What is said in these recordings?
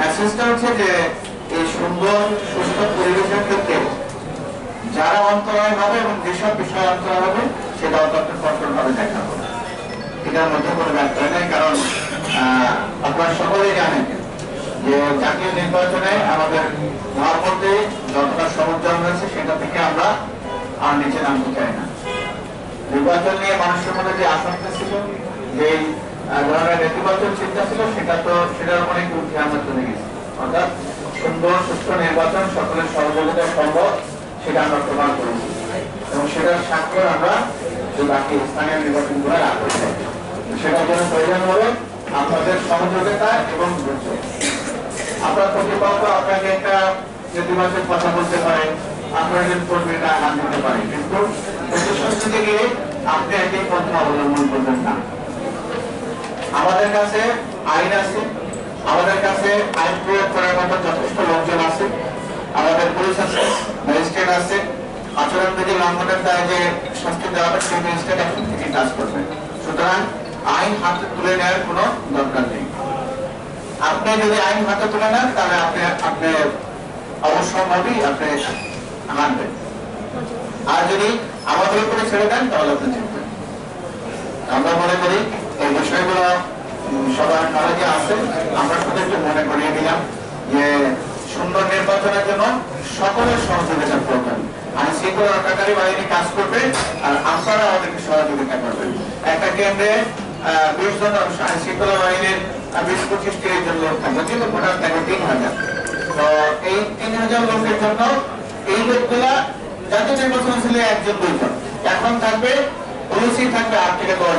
মেসেজটা হচ্ছে যে, এই সুন্দর, সুস্থ পরিবেশের ক্ষেত্রে যারা অন্তরায় হবে এবং যেসব বিষয় অন্তরায় হবে, সেটা অত্যন্ত কঠোর ভাবে দেখা হবে। এটার মধ্যে কোনো ব্যাপার নেই, কারণ আপনারা সকলেই জানেন যে জাতীয় নির্বাচনে আমাদের ধর্মতে যতটা সরঞ্জাম হয়েছে, সেটা থেকে আমরা আর নিচে নামতে চাই না। নির্বাচন নিয়ে মানুষের মধ্যে যে আশঙ্কা ছিল, যে ধরনের নেতিবাচক চিন্তা ছিল, সেটা তো, সেটার অনেক উঠে আমরা চলে গেছি। অর্থাৎ সুন্দর, সুস্থ নির্বাচন সকলের সহযোগিতা সম্ভব, সেটা আমরা প্রমাণ করেছি। এবং সেটার সাক্ষ্য আমরা বাকি স্থানীয় নির্বাচনগুলো রাখতে চাই সেটার জন্য প্রয়োজন হবে আপনাদের সহযোগিতা এবং আপনার প্রতিপক্ষ আপনাকে একটা নেতিবাচক কথা বলতে পারে, আপনার একজন কর্মীরা হাত দিতে পারে। কিন্তু প্রতিশ্রুতি থেকে আপনি একই পন্থা অবলম্বন করবেন না। আমাদের কাছে আইন আছে, আমাদের কাছে আইন প্রয়োগ করার মতো যথেষ্ট লোকজন আছে, আমাদের পুলিশ আছে, ম্যাজিস্ট্রেট আছে আচরণবিধি লঙ্ঘনের দায় যে শাস্তি দেওয়া হবে সেই ম্যাজিস্ট্রেট এখন থেকে কাজ করবে। সুতরাং আইন হাতে তুলে নেওয়ার কোনো দরকার নেই। আপনি যদি আইন হাতে তুলে নেন, তাহলে আপনি আপনি অবশ্যম্ভাবী আপনি হারবেন। আর যদি আমাদের উপরে ছেড়ে দেন, তাহলে আপনি জিতবেন। আমরা মনে করি এই বিষয়গুলো সবার নলেজে আছে, আমরা শুধু মনে করিয়ে দিলাম যে সুন্দর নির্বাচনের জন্য সকলের সহযোগিতা প্রয়োজন। আইন শৃঙ্খলা রক্ষাকারী বাহিনী কাজ করবে আর আপনারা আমাদেরকে সহযোগিতা করবেন। একটা কেন্দ্রে বিশ জন শৃঙ্খলা বাহিনীর বিশ পঁচিশ তিরিশ জন লোক থাকবে। কিন্তু ভোটার থাকবে তিন হাজার। তো এই তিন হাজার লোকের জন্য এই লোকগুলা জাতীয় নির্বাচন ছিল একজন, দুইজন। এখন থাকবে পুলিশই থাকবে আট থেকে দশ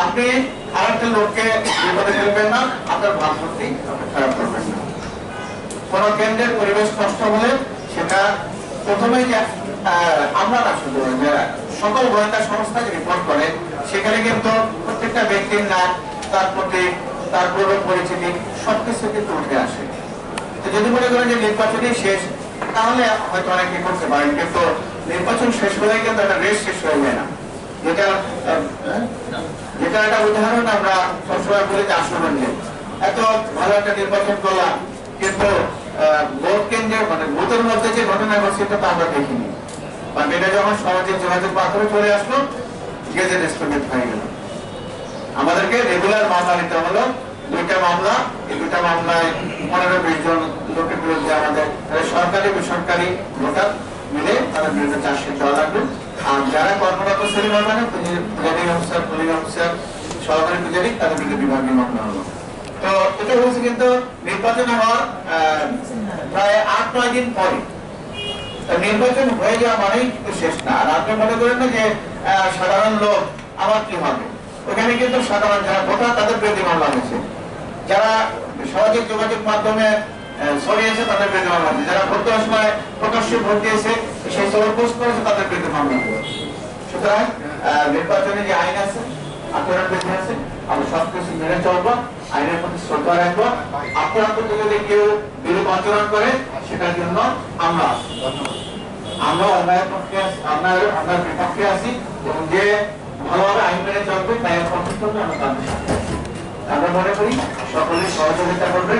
আপনি আরেকটা লোককে বিপদে ফেলবেন না, আপনার ভাবমূর্তি খারাপ করবেন না। কোন কেন্দ্রের পরিবেশ হলে সেটা যে আমরা না শুধু সকল গোয়েন্দা সংস্থা যে রিপোর্ট করে, সেখানে কিন্তু প্রত্যেকটা ব্যক্তির নাম, তার প্রতি, তার পূর্ব পরিচিতি, সবকিছু কিন্তু উঠে আসে। যদি মনে করেন যে নির্বাচনই শেষ, তাহলে হয়তো অনেকে করতে পারেন, কিন্তু নির্বাচন শেষ হলে কিন্তু একটা রেস শেষ হয়ে যায় না। যেটা যেটা একটা উদাহরণ আমরা সবসময় আশুগঞ্জে এত ভালো একটা নির্বাচন করলাম কিন্তু ভোট মানে ভোটের মধ্যে যে ঘটনা ঘটছে তো আমরা দেখিনি। মানে যখন সমাজের যোগাযোগ মাধ্যমে চলে আসলো গেজেট স্থগিত হয়ে গেল। আমাদেরকে রেগুলার মামলা নিতে হলো। দুইটা মামলা, এই দুইটা মামলায় পনেরো বিশ জন লোকের বিরুদ্ধে আমাদের সরকারি, বেসরকারি ভোটার মিলে তাদের বিরুদ্ধে চার্জশিট দেওয়া লাগবে। যারা কর্মরত অফিসার পুলিশ অফিসার সহকারী তাদের বিরুদ্ধে হলো তো এটা হচ্ছে কিন্তু নির্বাচন হওয়ার প্রায় আট, নয় দিন পরে। নির্বাচন হয়ে যাওয়া মানেই কিন্তু শেষ না। আর আপনি মনে করেন না যে সাধারণ লোক আবার কি হবে? ওখানে কিন্তু সাধারণ যারা ভোটার, তাদের বিরুদ্ধে মামলা হয়েছে যারা সামাজিক যোগাযোগ মাধ্যমে ছড়িয়েছে তাদের বিরুদ্ধে মামলা যারা দেওয়ার সময় প্রকাশ্যে ভোট দিয়েছে, সেই সব পোস্ট করেছে, তাদের বিরুদ্ধে মামলা সুতরাং নির্বাচনে যে আইন আছে আছে, আমরা সবকিছু মেনে চলবো, আইনের প্রতি শ্রদ্ধা রাখব। আপনার প্রতি যদি কেউ বিরূপ আচরণ করে, সেটার জন্য আমরা। আমরা অন্যায়ের পক্ষে অন্যায়ের অন্যায়ের বিপক্ষে আছি, এবং যে ভালোভাবে আইন মেনে চলবে, তাই পক্ষে আমরা আমরা মনে করি, সকলে সহযোগিতা করবে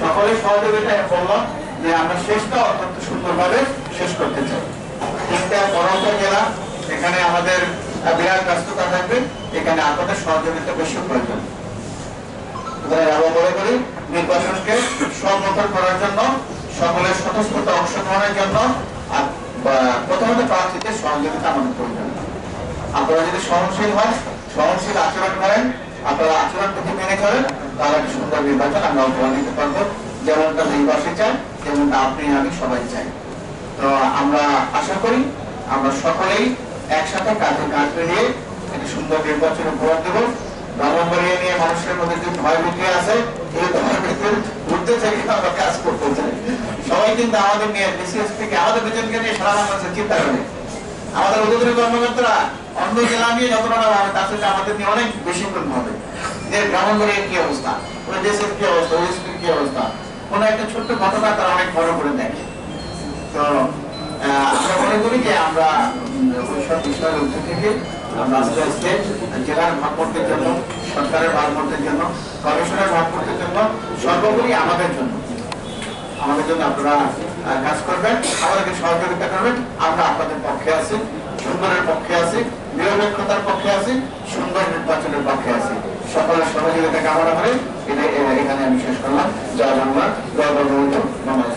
সকলের সহযোগিতা বললাম যে আমরা শেষটা অত্যন্ত সুন্দরভাবে শেষ করতে চাই। তিনটা জেলা এখানে আমাদের বিরাট ব্যস্ততা থাকবে, এখানে আপনাদের সহযোগিতা বেশি প্রয়োজন। আমরা মনে করি, নির্বাচনকে প্রথমত প্রয়োজন। আপনারা যদি সহনশীল হন সহনশীল আচরণ করেন আপনারা আচরণ বিধি মেনে চলেন তাহলে সুন্দর নির্বাচন আমরা উপহার দিতে পারব। যেমনটা নির্বাচী চাই যেমনটা আপনি আমি সবাই চাই। তো আমরা আশা করি আমরা সকলেই একসাথে কাঁধে কাঁধ মিলিয়ে একটি সুন্দর নির্বাচন উপহার দেবো। নিয়ে মানুষের মধ্যে যে ভয় ভীতি আছে, এই ভয় থেকে আমরা কাজ করতে চাই। সবাই কিন্তু আমাদের নিয়ে, বিসিএস থেকে আমাদের বেতনকে নিয়ে সারা বাংলাদেশে চিন্তা করে। আমাদের অধিকারী কর্মকর্তারা অন্য জেলা নিয়ে যতটা ভাবে তার সাথে আমাদের নিয়ে অনেক বেশি গুণ হবে। যে ব্রাহ্মণবাড়ির কি অবস্থা? ওই দেশের কি অবস্থা? ওই দেশের কি অবস্থা? কোনো একটা ছোট্ট ঘটনা তারা অনেক বড় করে দেখে। তো আমরা মনে করি যে আমরা ওইসব বিষয়ের উঠে থেকে আমরা আস্তে আস্তে জেলার ভাবমূর্তির জন্য, সরকারের ভাবমূর্তির জন্য কমিশনের ভাবমূর্তির জন্য, সর্বোপরি আমাদের জন্য আমাদের জন্য আপনারা কাজ করবেন, আমাদেরকে সহযোগিতা করবেন। আমরা আপনাদের পক্ষে আছি সুন্দরের পক্ষে আছি। নিরপেক্ষতার পক্ষে আছি, সুন্দর নির্বাচনের পক্ষে আছি। সকলের সহযোগিতা কামনা করে এখানে আমি শেষ করলাম। যা জন্ম গর্ব নমাজ